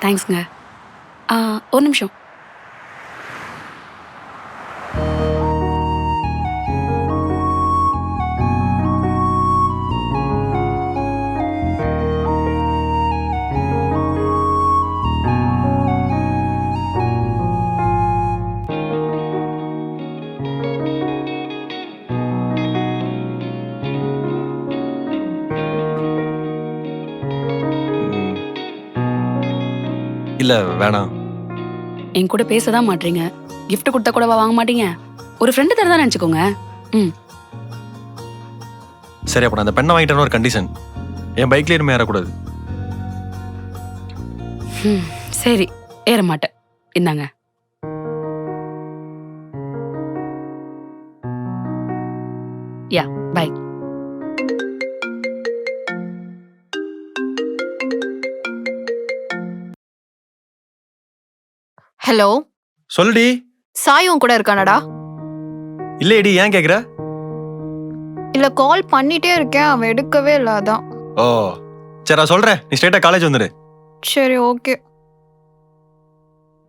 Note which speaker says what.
Speaker 1: தேங்க்ஸ்ங்க ah, ஒரு நிமிஷம்.
Speaker 2: இல்ல வேணாம்.
Speaker 1: என் கூட பேச தான் மாட்டீங்க gift கொடுத்தா கூடவா வாங்க மாட்டீங்க? ஒரு ஃப்ரெண்டு தரதான் நினச்சிக்கோங்க. ம்.
Speaker 2: சரி அப்ப நான் அந்த பெண்ணை வாங்கிட்டேன்னு ஒரு கண்டிஷன் என் பைக்ல இனிமே ஏறக்கூடாது.
Speaker 1: ம், சரி. ஏற மாட்டேன். இந்தாங்க. Yeah bye
Speaker 3: hello?
Speaker 2: சொல்லுடி.
Speaker 3: சாயும் கூட இருக்கானடா.
Speaker 2: இல்லையடி ஏன் கேக்குற?
Speaker 3: இல்ல கால் பண்ணிட்டே இருக்கேன். அவன் எடுக்கவே இல்ல அதான்.
Speaker 2: ஓ. சரி நான் சொல்றேன். நீ ஸ்ட்ரைட்டா காலேஜ் வந்துடு
Speaker 3: சரி ஓகே